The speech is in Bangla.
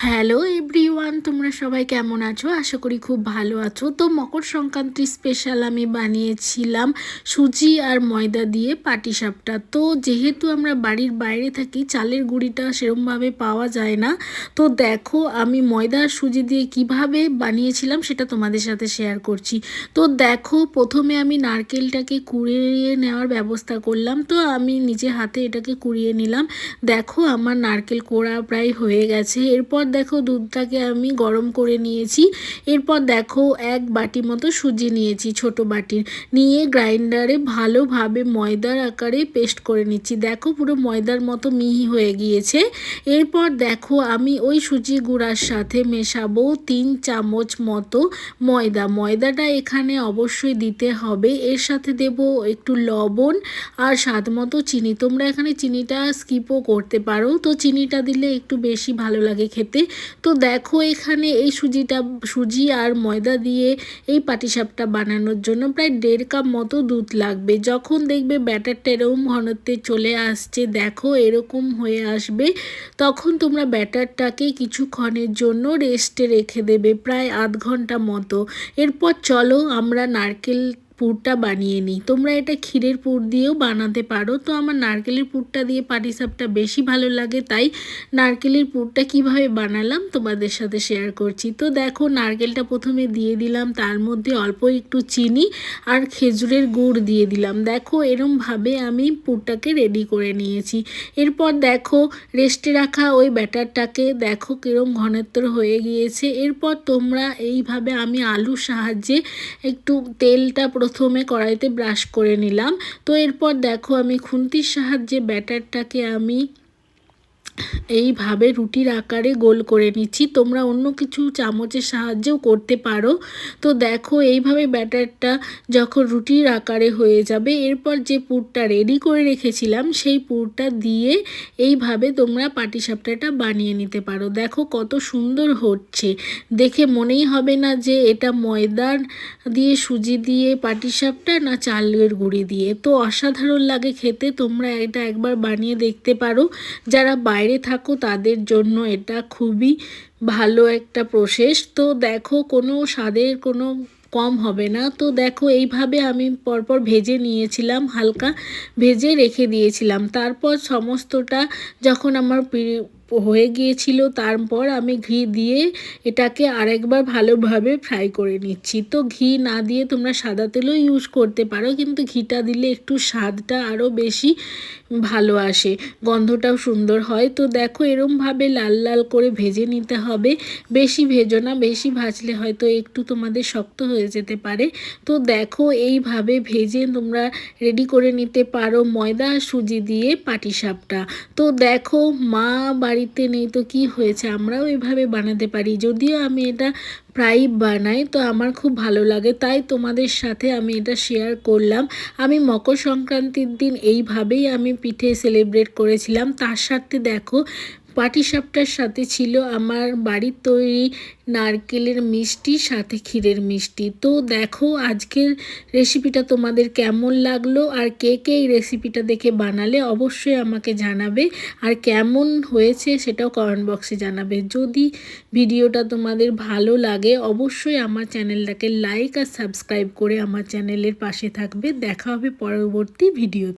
হ্যালো এভরিওয়ান তোমরা সবাই কেমন আছো? আশা করি খুব ভালো আছো। তো মকর সংক্রান্তি স্পেশাল আমি বানিয়েছিলাম সুজি আর ময়দা দিয়ে পাটিসাপটা তো যেহেতু আমরা বাড়ির বাইরে থাকি, চালের গুঁড়িটা সেরমভাবে পাওয়া যায় না। তো দেখো, আমি ময়দা আর সুজি দিয়ে কীভাবে বানিয়েছিলাম সেটা তোমাদের সাথে শেয়ার করছি। তো দেখো, প্রথমে আমি নারকেলটাকে কুড়িয়ে নেওয়ার ব্যবস্থা করলাম। তো আমি নিজে হাতে এটাকে কুড়িয়ে নিলাম। দেখো, আমার নারকেল কোড়া প্রায় হয়ে গেছে। এরপর দেখো দুধটাকে আমি গরম করে নিয়েছি। এরপর দেখো এক বাটি মতো সুজি নিয়েছি ছোট বাটির। নিয়ে গ্রাইন্ডারে ভালোভাবে ময়দার আকারে পেস্ট করে নিচ্ছি। দেখো পুরো ময়দার মতো মিহি হয়ে গিয়েছে। এরপর দেখো আমি ওই সুজি গুঁড়ার সাথে মেশাবো তিন চামচ মতো ময়দা। ময়দাটা এখানে অবশ্যই দিতে হবে। এর সাথে দেব একটু লবণ আর স্বাদ মতো চিনি। তোমরা এখানে চিনিটা স্কিপও করতে পারো। তো চিনিটা দিলে একটু বেশি ভালো লাগে খেতে। তো দেখো এখানে এই সুজিটা, সুজি আর ময়দা দিয়ে এই পাটিসাপটা বানানোর জন্য প্রায় দেড় কাপ মতো দুধ লাগবে। যখন দেখবে ব্যাটারটা এরকম ঘনত্বে চলে আসছে, দেখো এরকম হয়ে আসবে, তখন তোমরা ব্যাটারটাকে কিছুক্ষণের জন্য রেস্টে রেখে দেবে প্রায় আধ ঘণ্টা মতো। এরপর চলো আমরা নারকেল পুরটা বানিয়ে নিই। তোমরা এটা ক্ষীরের পুর দিয়েও বানাতে পারো। তো আমার নারকেলের পুরটা দিয়ে পাটিসাপটা বেশি ভালো লাগে, তাই নারকেলের পুরটা কীভাবে বানালাম তোমাদের সাথে শেয়ার করছি। তো দেখো, নারকেলটা প্রথমে দিয়ে দিলাম, তার মধ্যে অল্প একটু চিনি আর খেজুরের গুড় দিয়ে দিলাম। দেখো, এরমভাবে আমি পুরটাকে রেডি করে নিয়েছি। এরপর দেখো রেস্টে রাখা ওই ব্যাটারটাকে, দেখো কীরম ঘনত্বর হয়ে গিয়েছে। এরপর তোমরা এইভাবে আমি আলুর সাহায্যে একটু তেলটা প্রথমে কড়াইতে ব্রাশ করে নিলাম। তো এরপর দেখো আমি খুন্তির সাহায্যে ব্যাটারটাকে আমি এইভাবে রুটির আকারে গোল করে নিচ্ছি। তোমরা অন্য কিছু চামচের সাহায্যেও করতে পারো। তো দেখো, এইভাবে ব্যাটারটা যখন রুটির আকারে হয়ে যাবে, এরপর যে পুরটা রেডি করে রেখেছিলাম, সেই পুরটা দিয়ে এইভাবে তোমরা পাটিসাপটাটা বানিয়ে নিতে পারো। দেখো কত সুন্দর হচ্ছে। দেখে মনেই হবে না যে এটা ময়দার দিয়ে সুজি দিয়ে পাটিসাপটা না চালের গুঁড়ি দিয়ে। তো অসাধারণ লাগে খেতে, তোমরা এটা একবার বানিয়ে দেখতে পারো। যারা বাইরে থাকো, তাদের জন্য এটা খুবই ভালো একটা প্রসেস। তো দেখো, কোনো স্বাদের কোনো কম হবে না। তো দেখো, এইভাবে আমি পরপর ভেজে নিয়েছিলাম, হালকা ভেজে রেখে দিয়েছিলাম। তারপর সমস্তটা যখন আমার হয়ে গিয়েছিল, তারপর আমি ঘি দিয়ে এটাকে আরেকবার ভালোভাবে ফ্রাই করে নিচ্ছি। তো ঘি না দিয়ে তোমরা সাদা তেলও ইউজ করতে পারো, কিন্তু ঘিটা দিলে একটু স্বাদটা আরও বেশি ভালো আসে, গন্ধটাও সুন্দর হয়। তো দেখো, এরমভাবে লাল লাল করে ভেজে নিতে হবে। বেশি ভেজো না, বেশি ভাজলে হয়তো একটু তোমাদের শক্ত হয়ে যেতে পারে। তো দেখো, এইভাবে ভেজে তোমরা রেডি করে নিতে পারো ময়দা সুজি দিয়ে পাটিসাপটা। তো দেখো, মা বাড়িতে নেই তো কি হয়েছে? আমরাও এভাবে বানাতে পারি। যদিও আমি এটা প্রায়ই বানাই, তো আমার খুব ভালো লাগে। তাই তোমাদের সাথে আমি এটা শেয়ার করলাম। আমি মকর সংক্রান্তির দিন এইভাবেই আমি পিঠে সেলিব্রেট করেছিলাম। তার সাথে দেখো পাটিসাপটার সাথে ছিল আমার বাড়ির তৈরি নারকেলের মিষ্টি, সাথে ক্ষীরের মিষ্টি। তো দেখো, আজকের রেসিপিটা তোমাদের কেমন লাগল আর কে কে এই রেসিপিটা দেখে বানালে অবশ্যই আমাকে জানাবে। আর কেমন হয়েছে সেটাও কমেন্ট বক্সে জানাবে। যদি ভিডিওটা তোমাদের ভালো লাগে, অবশ্যই আমার চ্যানেলটাকে লাইক আর সাবস্ক্রাইব করে আমার চ্যানেলের পাশে থাকবে। দেখা হবে পরবর্তী ভিডিও